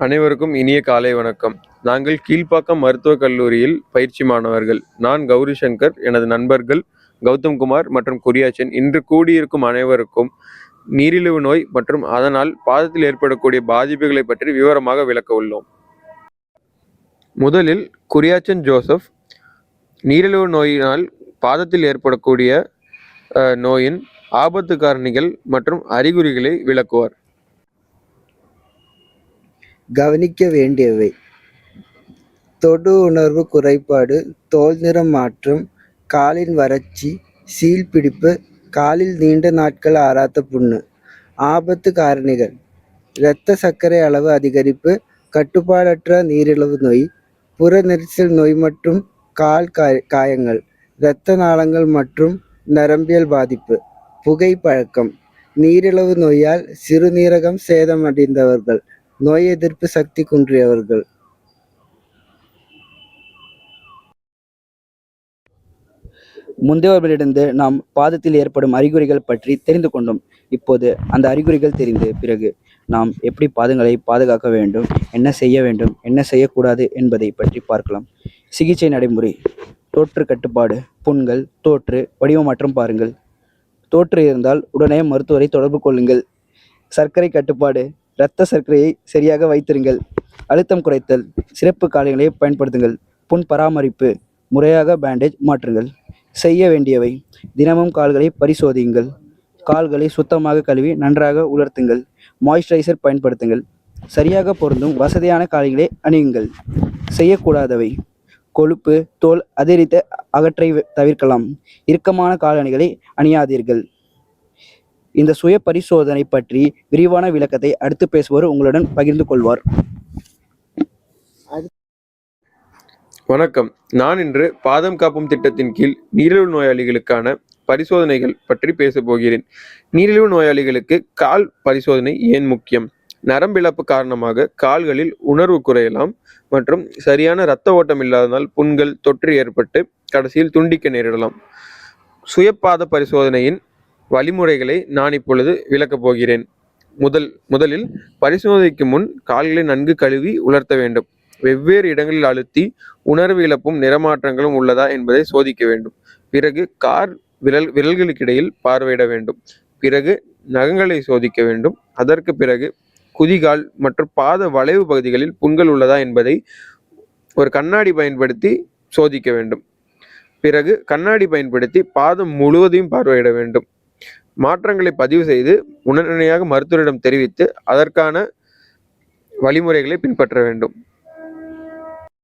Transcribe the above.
அனைவருக்கும் இனிய காலை வணக்கம். நாங்கள் கீழ்ப்பாக்கம் மருத்துவக் கல்லூரியில் பயிற்சி மாணவர்கள். நான் கௌரி சங்கர் எனது நண்பர்கள் கௌதம் குமார் மற்றும் குரியாச்சன். இன்று கூடியிருக்கும் அனைவருக்கும் நீரிழிவு நோய் மற்றும் அதனால் பாதத்தில் ஏற்படக்கூடிய பாதிப்புகளை பற்றி விவரமாக விளக்க உள்ளோம். முதலில் குரியாச்சன் ஜோசப் நீரிழிவு நோயினால் பாதத்தில் ஏற்படக்கூடிய நோயின் ஆபத்து காரணிகள் மற்றும் அறிகுறிகளை விளக்குவார். கவனிக்க வேண்டியவை தொடு உணர்வு குறைபாடு தோல் நிறம் மாற்றம் காலின் வறட்சி சீல் பிடிப்பு காலில் நீண்ட நாட்கள் ஆறாத புண்ணு. ஆபத்து காரணிகள். இரத்த சர்க்கரை அளவு அதிகரிப்பு கட்டுப்பாடற்ற நீரிழிவு நோய் புற நெரிசல் நோய் மற்றும் கால் காய- காயங்கள் இரத்த நாளங்கள் மற்றும் நரம்பியல் பாதிப்பு புகைப்பழக்கம் நீரிழிவு நோயால் சிறுநீரகம் சேதமடைந்தவர்கள் நோய் எதிர்ப்பு சக்தி குன்றியவர்கள். முந்தையவர்களிடந்து நாம் பாதத்தில் ஏற்படும் அறிகுறிகள் பற்றி தெரிந்து கொண்டோம். இப்போது அந்த அறிகுறிகள் தெரிந்து பிறகு நாம் எப்படி பாதங்களை பாதுகாக்க வேண்டும் என்ன செய்ய வேண்டும் என்ன செய்யக்கூடாது என்பதை பற்றி பார்க்கலாம். சிகிச்சை நடைமுறை தோற்று கட்டுப்பாடு புண்கள் தோற்று வடிவமாற்றம் பாருங்கள். தோற்று இருந்தால் உடனே மருத்துவரை தொடர்பு கொள்ளுங்கள். சர்க்கரை கட்டுப்பாடு இரத்த சர்க்கரையை சரியாக வைத்திருங்கள். அழுத்தம் குறைத்தல் சிறப்பு காலங்களை பயன்படுத்துங்கள். புண் பராமரிப்பு முறையாக பேண்டேஜ் மாற்றுங்கள். செய்ய வேண்டியவை தினமும் கால்களை பரிசோதியுங்கள். கால்களை சுத்தமாக கழுவி நன்றாக உலர்த்துங்கள். மாய்ஸ்சரைசர் பயன்படுத்துங்கள். சரியாக பொருந்தும் வசதியான காலங்களை அணியுங்கள். செய்யக்கூடாதவை கொழுப்பு தோல் அதிகரித்த அகற்றை தவிர்க்கலாம். இறுக்கமான காலணிகளை அணியாதீர்கள். இந்த சுய பரிசோதனை பற்றி விரிவான விளக்கத்தை அடுத்து பேசுவார் உங்களுடன் பகிர்ந்து கொள்வார். வணக்கம். நான் இன்று பாதம் காப்பும் திட்டத்தின் கீழ் நீரிழிவு நோயாளிகளுக்கான பரிசோதனைகள் பற்றி பேசப் போகிறேன். நீரிழிவு நோயாளிகளுக்கு கால் பரிசோதனை ஏன் முக்கியம்? நரம்பிழப்பு காரணமாக கால்களில் உணர்வு குறையலாம் மற்றும் சரியான இரத்த ஓட்டம் இல்லாததால் புண்கள் தொற்று ஏற்பட்டு கடைசியில் துண்டிக்க நேரிடலாம். சுயப்பாத பரிசோதனையின் வழிமுறைகளை நான் இப்பொழுது விளக்கப் போகிறேன். முதல் முதலில் பரிசோதனைக்கு முன் கால்களை நன்கு கழுவி உலர்த்த வேண்டும். வெவ்வேறு இடங்களில் அழுத்தி உணர்வு இழப்பும் நிறமாற்றங்களும் உள்ளதா என்பதை சோதிக்க வேண்டும். பிறகு கார் விரல் விரல்களுக்கிடையில் பார்வையிட வேண்டும். பிறகு நகங்களை சோதிக்க வேண்டும். அதற்கு பிறகு குதிகால் மற்றும் பாத வளைவு பகுதிகளில் புண்கள் உள்ளதா என்பதை ஒரு கண்ணாடி பயன்படுத்தி சோதிக்க வேண்டும். பிறகு கண்ணாடி பயன்படுத்தி பாதம் முழுவதையும் பார்வையிட வேண்டும். மாற்றங்களை பதிவு செய்து உடனடியாக மருத்துவரிடம் தெரிவித்து அதற்கான வழிமுறைகளை பின்பற்ற வேண்டும்.